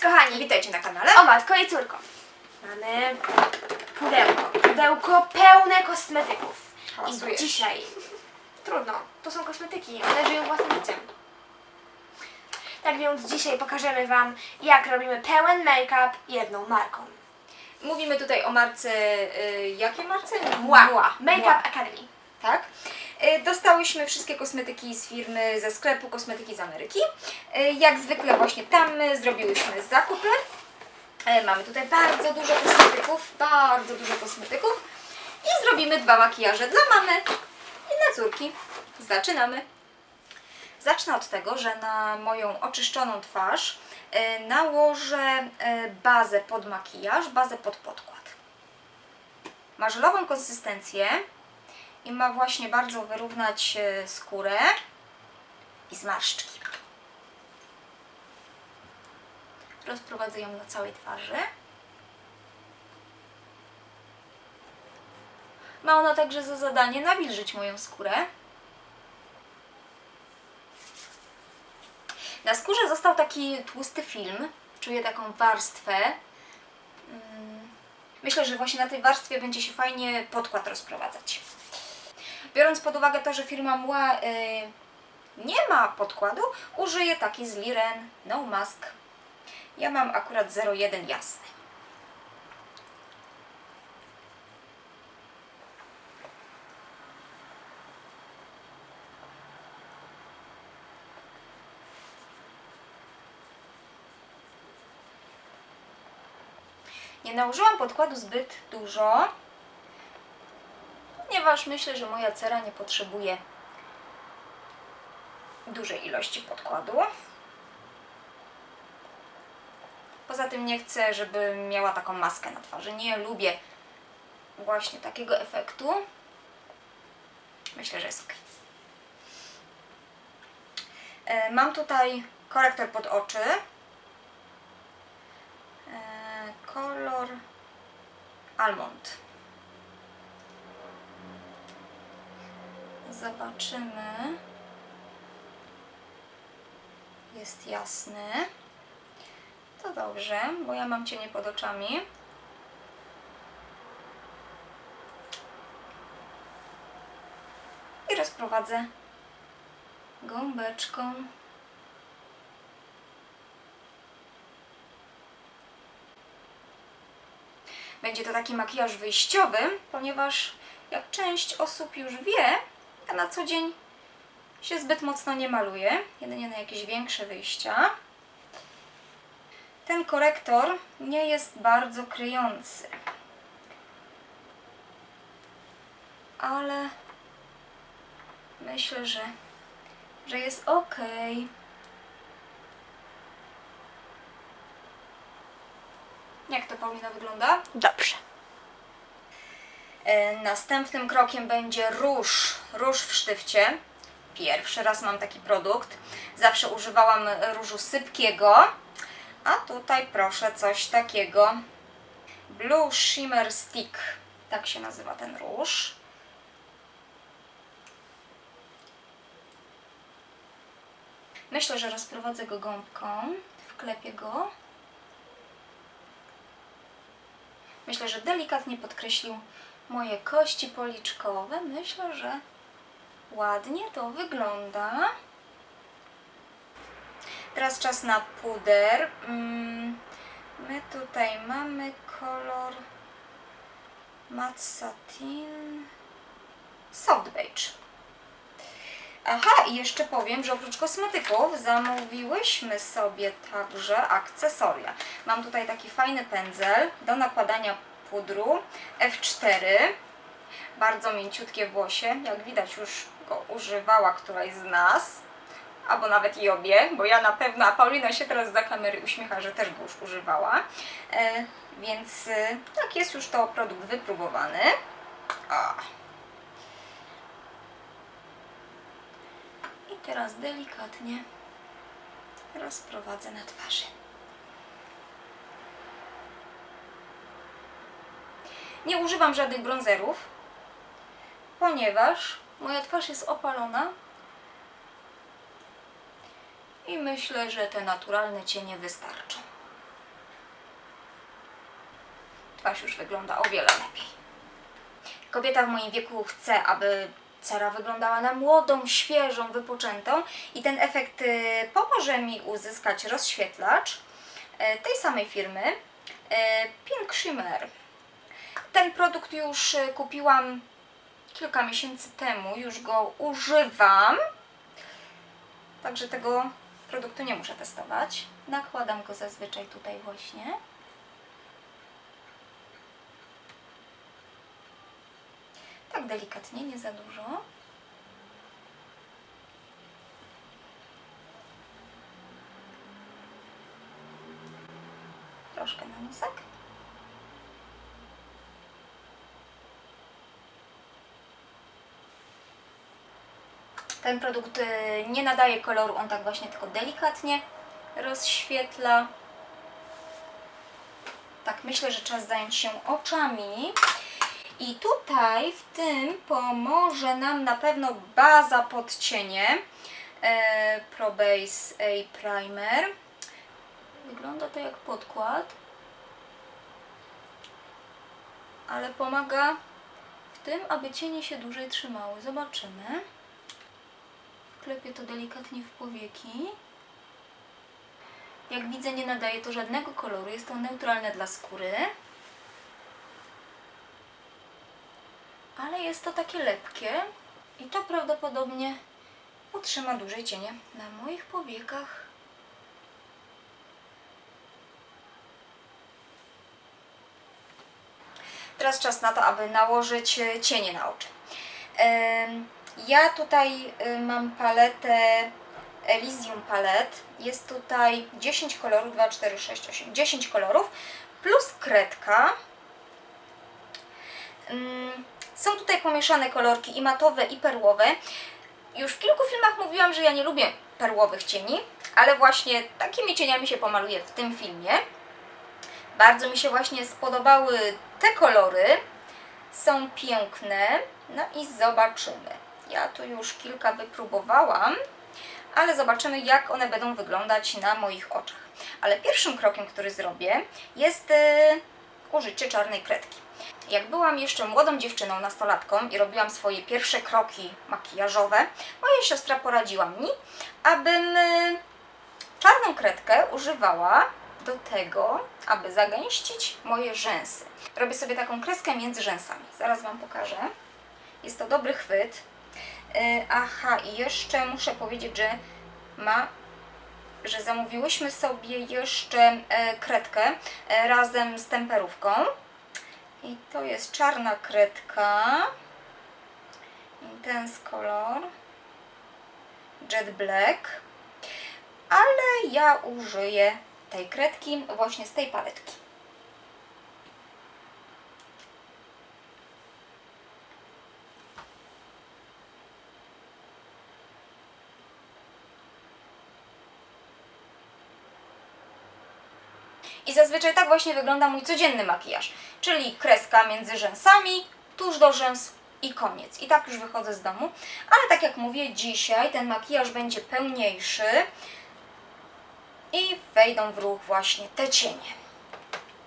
Cześć kochani, Witajcie na kanale. o matko i córko. Mamy pudełko, pudełko pełne kosmetyków. Hałasujesz. I dzisiaj, trudno, to są kosmetyki, one żyją własnym życiem. Tak więc dzisiaj pokażemy Wam, jak robimy pełen make-up jedną marką. Mówimy tutaj o marce, y, jakiej marce? Mła, Mła. Make Mła. Up Academy. Tak. Y, Dostałyśmy wszystkie kosmetyki z firmy, ze sklepu Kosmetyki z Ameryki. Y, Jak zwykle właśnie tam zrobiłyśmy zakupy. Y, Mamy tutaj bardzo dużo kosmetyków, bardzo dużo kosmetyków. I zrobimy dwa makijaże dla mamy i dla córki. Zaczynamy. Zacznę od tego, że na moją oczyszczoną twarz nałożę bazę pod makijaż, bazę pod podkład. Ma żelową konsystencję i ma właśnie bardzo wyrównać e, skórę i zmarszczki. Rozprowadzę ją na całej twarzy. Ma ona także za zadanie nawilżyć moją skórę. Na skórze został taki tłusty film. Czuję taką warstwę. Mm, Myślę, że właśnie na tej warstwie będzie się fajnie podkład rozprowadzać. Biorąc pod uwagę to, że firma Mła y, nie ma podkładu, użyję taki z Liren No Mask. Ja mam akurat 01 jasny. Nie nałożyłam podkładu zbyt dużo, ponieważ myślę, że moja cera nie potrzebuje dużej ilości podkładu. Poza tym nie chcę, żeby miała taką maskę na twarzy. Nie lubię właśnie takiego efektu. Myślę, że jest ok. E, Mam tutaj korektor pod oczy. E, Kolor almond. Zobaczymy. Jest jasny. To dobrze, bo ja mam cienie pod oczami. I rozprowadzę gąbeczką. Będzie to taki makijaż wyjściowy, ponieważ jak część osób już wie, na co dzień się zbyt mocno nie maluję, jedynie na jakieś większe wyjścia. Ten korektor nie jest bardzo kryjący. Ale myślę, że, że jest ok. Jak to Paulina wygląda? Dobrze. E, Następnym krokiem będzie róż, róż w sztywcie. Pierwszy raz mam taki produkt. Zawsze używałam różu sypkiego, a tutaj proszę coś takiego. Blue Shimmer Stick, tak się nazywa ten róż. Myślę, że rozprowadzę go gąbką, wklepię go. Myślę, że delikatnie podkreślił moje kości policzkowe. Myślę, że ładnie to wygląda. Teraz czas na puder. Mm, My tutaj mamy kolor Matte Satin Soft Beige. Aha, i jeszcze powiem, że oprócz kosmetyków zamówiłyśmy sobie także akcesoria. Mam tutaj taki fajny pędzel do nakładania pudru F4. Bardzo mięciutkie włosie. Jak widać już go używała któraś z nas. Albo nawet i obie, bo ja na pewno, a Paulina się teraz za kamery uśmiecha, że też go już używała. E, więc e, tak, jest już to produkt wypróbowany. O. I teraz delikatnie rozprowadzę na twarzy. Nie używam żadnych bronzerów, ponieważ moja twarz jest opalona i myślę, że te naturalne cienie wystarczą. twarz już wygląda o wiele lepiej. Kobieta w moim wieku chce, aby cera wyglądała na młodą, świeżą, wypoczętą i ten efekt y, pomoże mi uzyskać rozświetlacz y, tej samej firmy y, Pink Shimmer. Ten produkt już y, kupiłam kilka miesięcy temu, już go używam. Także tego produktu nie muszę testować. Nakładam go zazwyczaj tutaj właśnie. Tak delikatnie, nie za dużo. Troszkę na nosek. Ten produkt y, nie nadaje koloru, on tak właśnie tylko delikatnie rozświetla. Tak, myślę, że czas zająć się oczami. I tutaj w tym pomoże nam na pewno baza pod cienie e, Pro Base A Primer. Wygląda to jak podkład, ale pomaga w tym, aby cienie się dłużej trzymały. Zobaczymy. Klepię to delikatnie w powieki. Jak widzę, nie nadaje to żadnego koloru. Jest to neutralne dla skóry. Ale jest to takie lepkie i to prawdopodobnie utrzyma dłużej cienie na moich powiekach. Teraz czas na to, aby nałożyć cienie na oczy. Ja tutaj y, mam paletę Elysium Palet. Jest tutaj 10 kolorów, 2, 4, 6, 8, 10 kolorów plus kredka. Mm, Są tutaj pomieszane kolorki i matowe, i perłowe. Już w kilku filmach mówiłam, że ja nie lubię perłowych cieni, ale właśnie takimi cieniami się pomaluję w tym filmie. Bardzo mi się właśnie spodobały te kolory. Są piękne. No i zobaczymy. Ja tu już kilka wypróbowałam, ale zobaczymy jak one będą wyglądać na moich oczach. Ale pierwszym krokiem, który zrobię jest yy, użycie czarnej kredki. Jak byłam jeszcze młodą dziewczyną, nastolatką i robiłam swoje pierwsze kroki makijażowe, moja siostra poradziła mi, abym y, czarną kredkę używała do tego, aby zagęścić moje rzęsy. Robię sobie taką kreskę między rzęsami. Zaraz Wam pokażę. Jest to dobry chwyt. Y, Aha, i jeszcze muszę powiedzieć, że ma że zamówiłyśmy sobie jeszcze e, kredkę e, razem z temperówką. I to jest czarna kredka. Intense kolor. Jet Black. Ale ja użyję tej kredki właśnie z tej paletki. I zazwyczaj tak właśnie wygląda mój codzienny makijaż. Czyli kreska między rzęsami, tuż do rzęs i koniec. I tak już wychodzę z domu. Ale tak jak mówię, dzisiaj ten makijaż będzie pełniejszy i wejdą w ruch właśnie te cienie.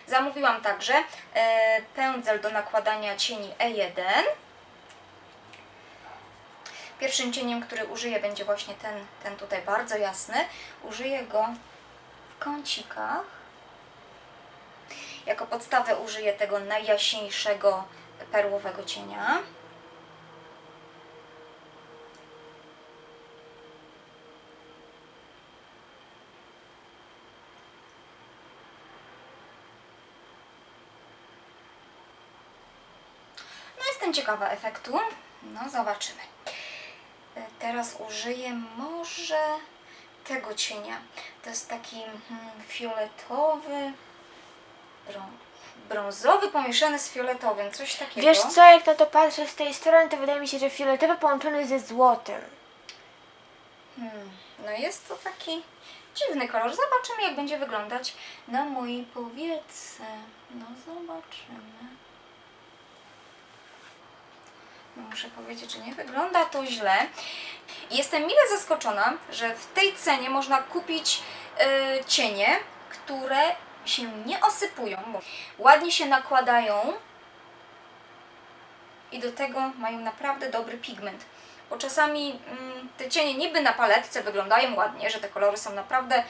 Zamówiłam także e, pędzel do nakładania cieni E1. Pierwszym cieniem, który użyję, będzie właśnie ten, ten tutaj bardzo jasny. Użyję go w kącikach. Jako podstawę użyję tego najjaśniejszego perłowego cienia. No jestem ciekawa efektu. No zobaczymy. E, Teraz użyję może tego cienia. To jest taki mm, fioletowy, brązowy pomieszany z fioletowym, coś takiego. Wiesz co, jak na to patrzę z tej strony, to wydaje mi się, że fioletowy połączony ze złotym. Hmm, no jest to taki dziwny kolor. Zobaczymy, jak będzie wyglądać na mojej powiece. No zobaczymy. No, muszę powiedzieć, że nie wygląda to źle. Jestem mile zaskoczona, że w tej cenie można kupić y, cienie, które się nie osypują, bo ładnie się nakładają i do tego mają naprawdę dobry pigment. Bo czasami mm, te cienie niby na paletce wyglądają ładnie, że te kolory są naprawdę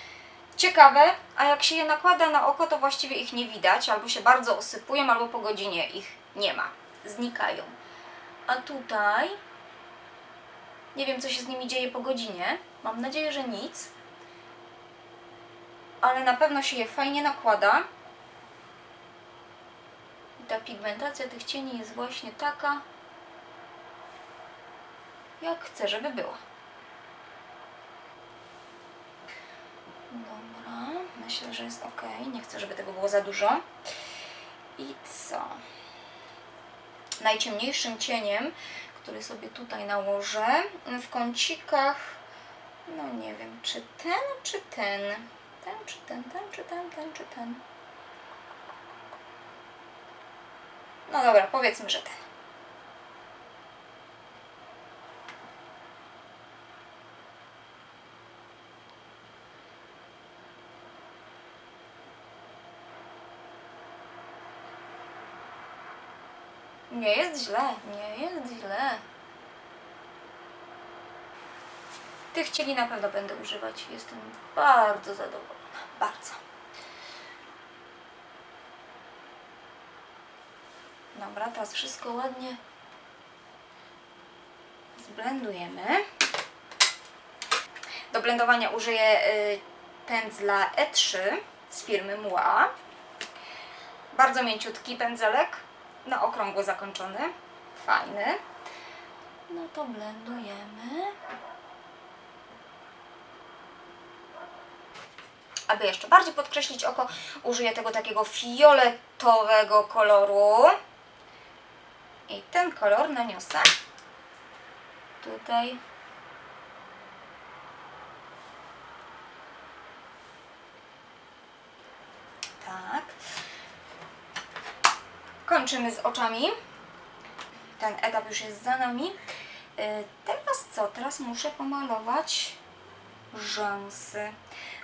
ciekawe, a jak się je nakłada na oko, to właściwie ich nie widać, albo się bardzo osypują, albo po godzinie ich nie ma, znikają. A tutaj nie wiem, co się z nimi dzieje po godzinie. Mam nadzieję, że nic. Ale na pewno się je fajnie nakłada. I ta pigmentacja tych cieni jest właśnie taka, jak chcę, żeby była. Dobra, myślę, że jest ok. Nie chcę, żeby tego było za dużo. I co? Najciemniejszym cieniem, który sobie tutaj nałożę, w kącikach, no nie wiem, czy ten, czy ten. Ten, czy ten, ten, czy ten, ten, czy ten. No dobra, powiedzmy, że ten. Nie jest źle, nie jest źle. Tych cieni na pewno będę używać. Jestem bardzo zadowolona. Bardzo. Dobra, teraz wszystko ładnie zblendujemy. Do blendowania użyję y, pędzla E3 z firmy Mua. Bardzo mięciutki pędzelek, na okrągło zakończony. Fajny. No to blendujemy. Aby jeszcze bardziej podkreślić oko, użyję tego takiego fioletowego koloru. I ten kolor naniosę tutaj. Tak. Kończymy z oczami. Ten etap już jest za nami. Yy, Teraz co? Teraz muszę pomalować rzęsy.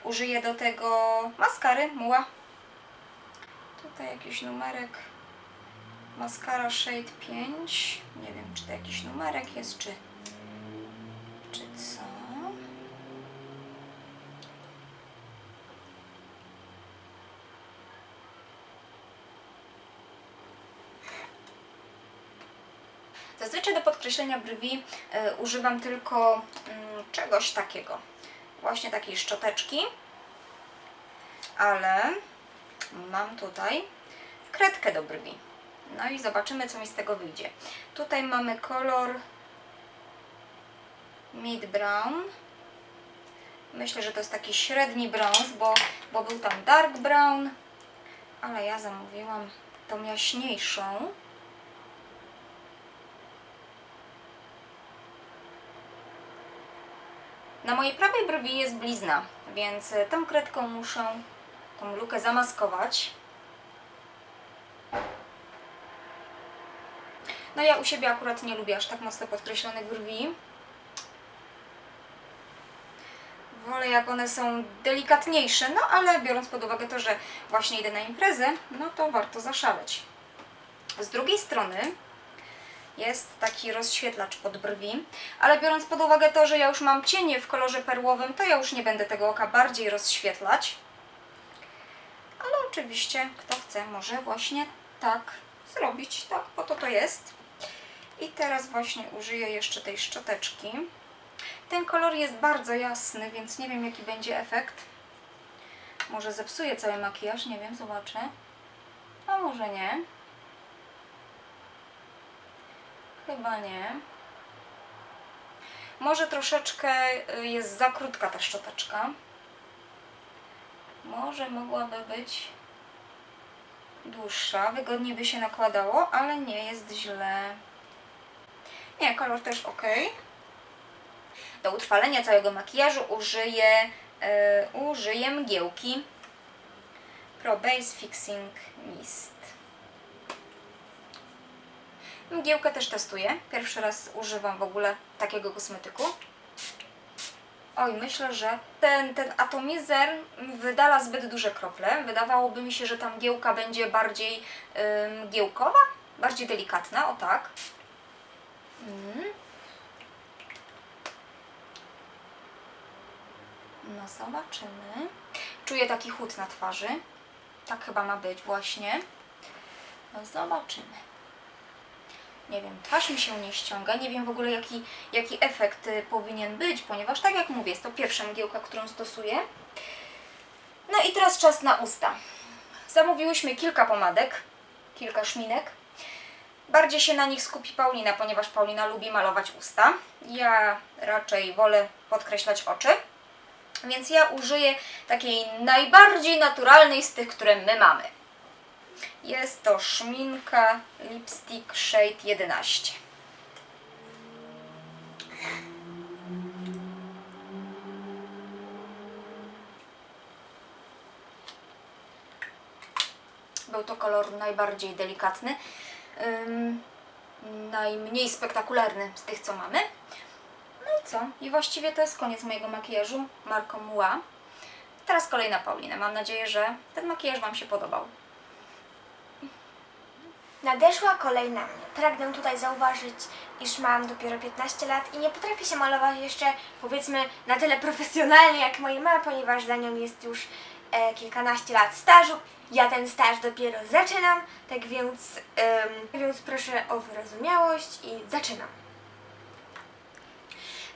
Użyję do tego maskary Muła. Tutaj jakiś numerek. Maskara Shade 5. Nie wiem, czy to jakiś numerek jest, czy, czy co. Zazwyczaj do podkreślenia brwi e, używam tylko mm, czegoś takiego. Właśnie takiej szczoteczki. Ale mam tutaj kredkę do brwi. No i zobaczymy, co mi z tego wyjdzie. Tutaj mamy kolor mid brown. Myślę, że to jest taki średni brąz, bo, bo był tam dark brown, ale ja zamówiłam tą jaśniejszą. Na mojej prawej brwi jest blizna, więc tą kredką muszę tą lukę zamaskować. No ja u siebie akurat nie lubię aż tak mocno podkreślonych brwi. Wolę jak one są delikatniejsze, no ale biorąc pod uwagę to, że właśnie idę na imprezę, no to warto zaszaleć. Z drugiej strony jest taki rozświetlacz pod brwi, ale biorąc pod uwagę to, że ja już mam cienie w kolorze perłowym, to ja już nie będę tego oka bardziej rozświetlać. Ale oczywiście, kto chce, może właśnie tak zrobić, tak, po to to jest. I teraz właśnie użyję jeszcze tej szczoteczki. Ten kolor jest bardzo jasny, więc nie wiem jaki będzie efekt. Może zepsuję cały makijaż, nie wiem, zobaczę. A może nie. Chyba nie. Może troszeczkę y, jest za krótka ta szczoteczka. Może mogłaby być dłuższa, wygodniej by się nakładało, ale nie jest źle. Nie, kolor też ok. Do utrwalenia całego makijażu użyję, y, użyję mgiełki Pro Base Fixing Mist. Mgiełkę też testuję. Pierwszy raz używam w ogóle takiego kosmetyku. Oj, myślę, że ten, ten atomizer wydala zbyt duże krople. Wydawałoby mi się, że ta mgiełka będzie bardziej ym, giełkowa, bardziej delikatna, o tak. Mm. No zobaczymy. Czuję taki chód na twarzy. Tak chyba ma być właśnie. No zobaczymy. Nie wiem, twarz mi się nie ściąga. Nie wiem w ogóle jaki, jaki efekt y, powinien być, ponieważ tak jak mówię, jest to pierwsza mgiełka, którą stosuję. No i teraz czas na usta. Zamówiłyśmy kilka pomadek, kilka szminek. Bardziej się na nich skupi Paulina, ponieważ Paulina lubi malować usta. Ja raczej wolę podkreślać oczy. Więc ja użyję takiej najbardziej naturalnej z tych, które my mamy. Jest to szminka Lipstick Shade 11. Był to kolor najbardziej delikatny, najmniej spektakularny z tych, co mamy. No i co? I właściwie to jest koniec mojego makijażu marką Mua. Teraz kolejna Paulina. Mam nadzieję, że ten makijaż Wam się podobał. Nadeszła kolej na mnie. Pragnę tutaj zauważyć, iż mam dopiero 15 lat i nie potrafię się malować jeszcze, powiedzmy, na tyle profesjonalnie jak moja mama, ponieważ za nią jest już e, kilkanaście lat stażu. Ja ten staż dopiero zaczynam, tak więc, em, więc proszę o wyrozumiałość i zaczynam.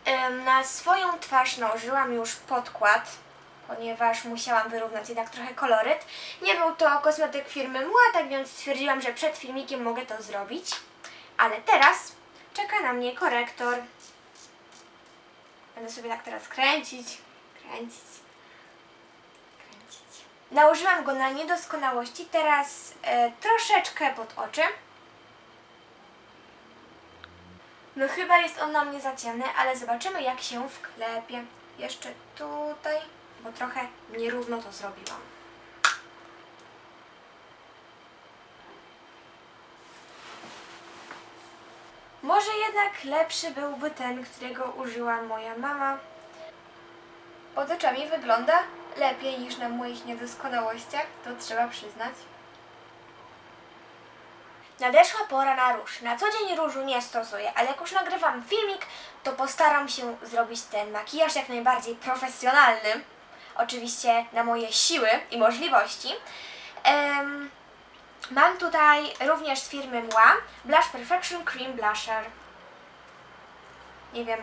Em, na swoją twarz nałożyłam już podkład, ponieważ musiałam wyrównać jednak trochę koloryt. Nie był to kosmetyk firmy Mua, tak więc stwierdziłam, że przed filmikiem mogę to zrobić. Ale teraz czeka na mnie korektor. Będę sobie tak teraz kręcić, kręcić, kręcić. Nałożyłam go na niedoskonałości, teraz e, troszeczkę pod oczy. No chyba jest on na mnie za ciemny, ale zobaczymy jak się wklepie. Jeszcze tutaj, bo trochę nierówno to zrobiłam. Może jednak lepszy byłby ten, którego użyła moja mama. Pod oczami wygląda lepiej niż na moich niedoskonałościach, to trzeba przyznać. Nadeszła pora na róż. Na co dzień różu nie stosuję, ale jak już nagrywam filmik, to postaram się zrobić ten makijaż jak najbardziej profesjonalny. Oczywiście na moje siły i możliwości. Mam tutaj również z firmy Mua Blush Perfection Cream Blusher. Nie wiem,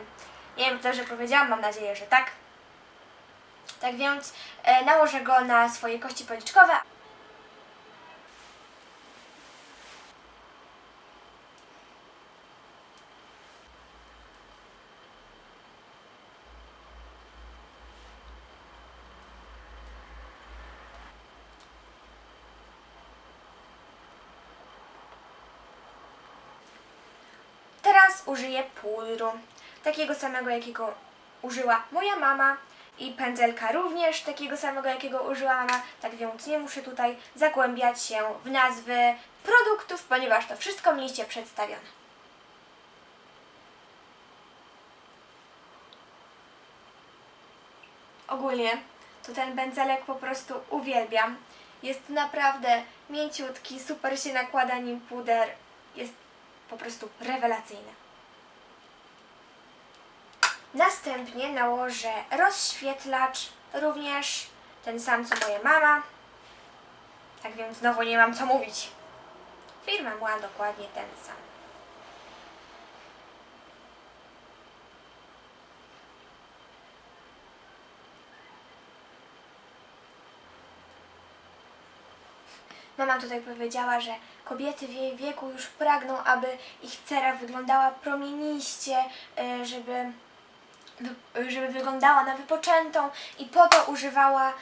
nie wiem, dobrze powiedziałam, mam nadzieję, że tak. Tak więc e, nałożę go na swoje kości policzkowe. Teraz użyję pudru, takiego samego jakiego użyła moja mama i pędzelka również takiego samego jakiego użyła mama, tak więc nie muszę tutaj zagłębiać się w nazwy produktów, ponieważ to wszystko mieliście przedstawione. Ogólnie to ten pędzelek po prostu uwielbiam. Jest naprawdę mięciutki, super się nakłada nim puder. Jest po prostu rewelacyjne. Następnie nałożę rozświetlacz, również ten sam co moja mama. Tak więc znowu nie mam co mówić. Firma ma dokładnie ten sam. Mama tutaj powiedziała, że kobiety w jej wieku już pragną, aby ich cera wyglądała promieniście, y, żeby, żeby wyglądała na wypoczętą i po to używała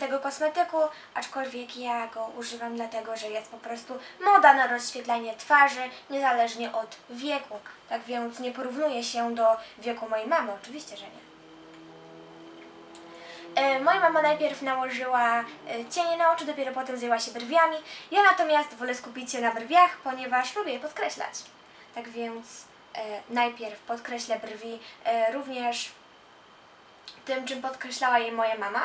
tego kosmetyku, aczkolwiek ja go używam dlatego, że jest po prostu moda na rozświetlanie twarzy, niezależnie od wieku. Tak więc nie porównuję się do wieku mojej mamy, oczywiście, że nie. E, Moja mama najpierw nałożyła e, cienie na oczy, dopiero potem zajęła się brwiami. Ja natomiast wolę skupić się na brwiach, ponieważ lubię je podkreślać. Tak więc najpierw podkreślę brwi e, również tym, czym podkreślała jej moja mama.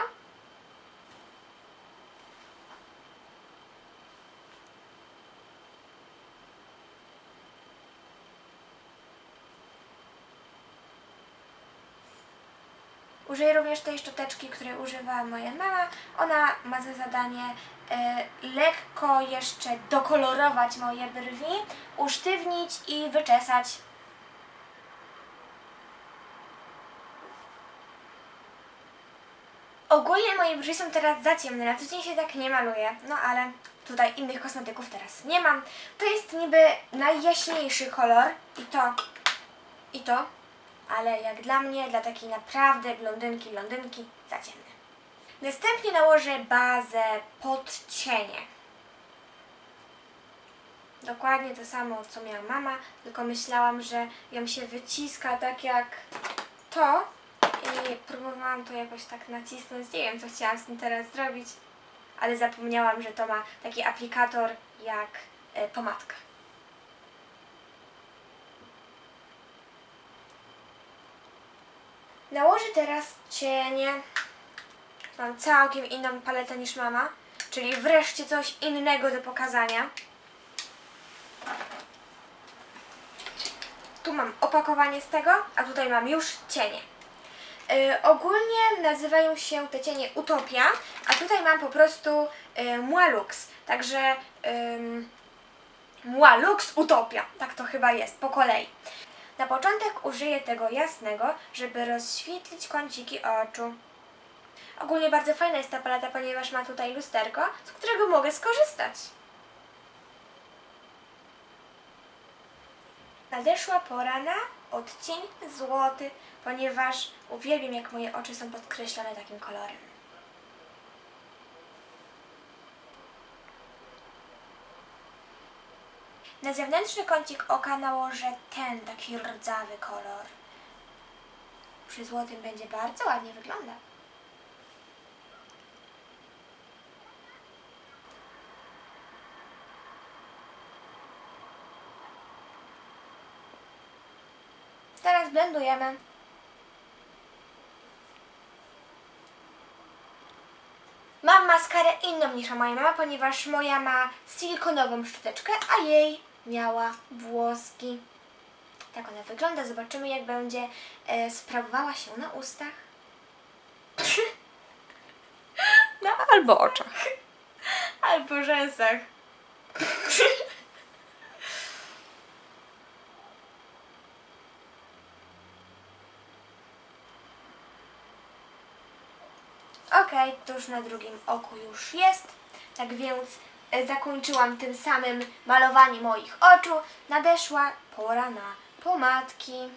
Użyję również tej szczoteczki, której używa moja mama. Ona ma za zadanie e, lekko jeszcze dokolorować moje brwi, usztywnić i wyczesać. Ogólnie moje brwi są teraz za ciemne, na co dzień się tak nie maluję, no ale tutaj innych kosmetyków teraz nie mam. To jest niby najjaśniejszy kolor i to, i to, ale jak dla mnie, dla takiej naprawdę blondynki, blondynki, za ciemny. Następnie nałożę bazę pod cienie. Dokładnie to samo, co miała mama, tylko myślałam, że ją się wyciska tak jak to i próbowałam to jakoś tak nacisnąć. Nie wiem, co chciałam z tym teraz zrobić, ale zapomniałam, że to ma taki aplikator jak e, pomadka. Nałożę teraz cienie. Mam całkiem inną paletę niż mama, czyli wreszcie coś innego do pokazania. Tu mam opakowanie z tego, a tutaj mam już cienie. Yy, ogólnie nazywają się te cienie Utopia, a tutaj mam po prostu yy, Mualux. Także ym, Mualux Utopia, tak to chyba jest, po kolei. Na początek użyję tego jasnego, żeby rozświetlić kąciki oczu. Ogólnie bardzo fajna jest ta paleta, ponieważ ma tutaj lusterko, z którego mogę skorzystać. Nadeszła pora na odcień złoty, ponieważ uwielbiam jak moje oczy są podkreślone takim kolorem. Na zewnętrzny kącik oka nałożę ten taki rdzawy kolor. Przy złotym będzie bardzo ładnie wyglądał. Teraz blendujemy. Mam maskarę inną niż moja mama, ponieważ moja ma silikonową szczoteczkę, a jej miała włoski. Tak ona wygląda. Zobaczymy, jak będzie e, sprawowała się na ustach. No, albo oczach. Albo rzęsach. Już na drugim oku już jest. Tak więc e, zakończyłam tym samym malowanie moich oczu. Nadeszła pora na pomadki.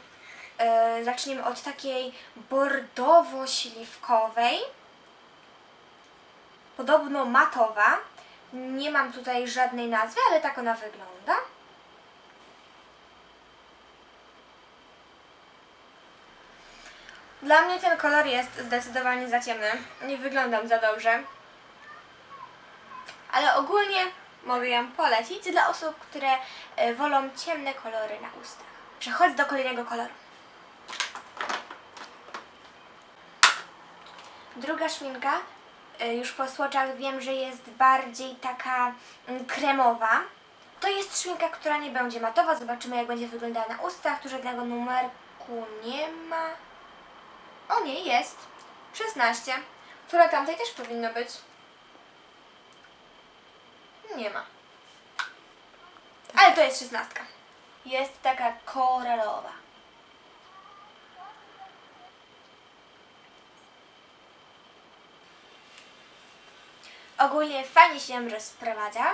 E, zaczniemy od takiej bordowo-śliwkowej podobno matowa. Nie mam tutaj żadnej nazwy, ale tak ona wygląda. Dla mnie ten kolor jest zdecydowanie za ciemny. Nie wyglądam za dobrze. Ale ogólnie mogę ją polecić dla osób, które e, wolą ciemne kolory na ustach. Przechodzę do kolejnego koloru. Druga szminka, y, już po słoczach wiem, że jest bardziej taka mm, kremowa. To jest szminka, która nie będzie matowa. Zobaczymy, jak będzie wyglądała na ustach. Tu żadnego numerku nie ma. O nie, jest. 16. Która tamtej też powinno być. Nie ma. Ale to jest 16. Jest taka koralowa. Ogólnie fajnie się rozprowadza,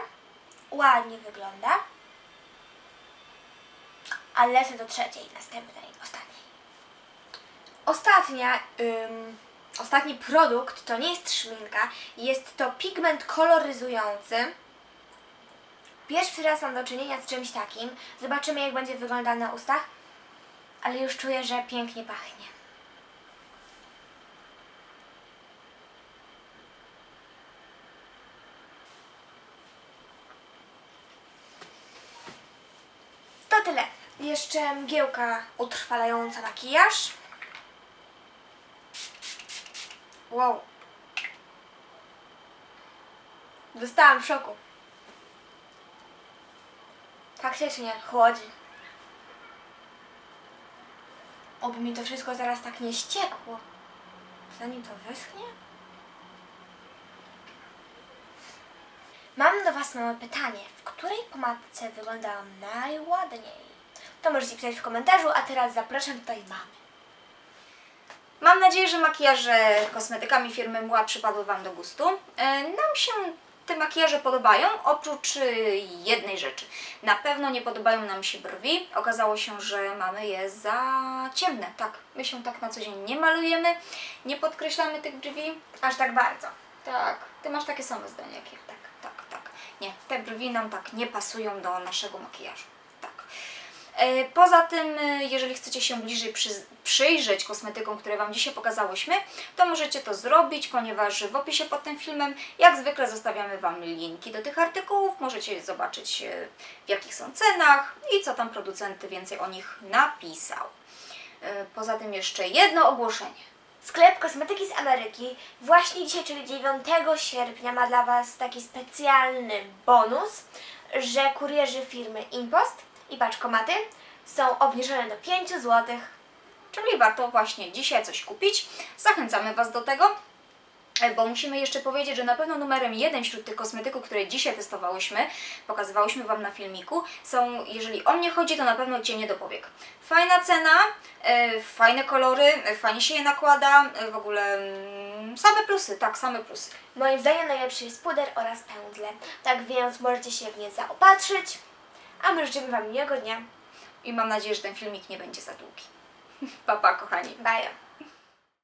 ładnie wygląda, ale lecę do trzeciej, następnej, ostatniej. Ostatnia, ym, ostatni produkt to nie jest szminka, jest to pigment koloryzujący. Pierwszy raz mam do czynienia z czymś takim. Zobaczymy jak będzie wyglądał na ustach, ale już czuję, że pięknie pachnie. To tyle. Jeszcze mgiełka utrwalająca makijaż. Wow. Dostałam w szoku. Faktycznie, chłodzi. Oby mi to wszystko zaraz tak nie ściekło. Zanim to wyschnie. Mam do Was małe pytanie. W której pomadce wyglądałam najładniej? To możecie pisać w komentarzu, a teraz zapraszam tutaj mamy. Mam nadzieję, że makijaże kosmetykami firmy Mła przypadły Wam do gustu. E, Nam się te makijaże podobają, oprócz e, jednej rzeczy. Na pewno nie podobają nam się brwi. Okazało się, że mamy je za ciemne. Tak, my się tak na co dzień nie malujemy, nie podkreślamy tych brwi. Aż tak bardzo. Tak, Ty masz takie same zdanie jak ja. Tak, tak, tak. Nie, te brwi nam tak nie pasują do naszego makijażu. E, Poza tym, e, jeżeli chcecie się bliżej przy, przyjrzeć kosmetykom, które Wam dzisiaj pokazałyśmy, to możecie to zrobić, ponieważ w opisie pod tym filmem, jak zwykle, zostawiamy Wam linki do tych artykułów. Możecie zobaczyć, e, w jakich są cenach i co tam producent więcej o nich napisał. Poza tym jeszcze jedno ogłoszenie. Sklep Kosmetyki z Ameryki właśnie dzisiaj, czyli 9 sierpnia, ma dla Was taki specjalny bonus, że kurierzy firmy Impost i paczkomaty są obniżone do 5 zł. Czyli warto właśnie dzisiaj coś kupić. Zachęcamy Was do tego, e, bo musimy jeszcze powiedzieć, że na pewno numerem jeden wśród tych kosmetyków, które dzisiaj testowałyśmy, pokazywałyśmy Wam na filmiku, są, jeżeli o mnie chodzi, to na pewno cienie do powiek. Fajna cena, e, fajne kolory, e, fajnie się je nakłada, e, w ogóle mm, same plusy, tak, same plusy. Moim zdaniem najlepszy jest puder oraz pędzle, tak więc możecie się w nie zaopatrzyć, a my życzymy Wam miłego dnia. I mam nadzieję, że ten filmik nie będzie za długi. Pa, pa, kochani. Bye.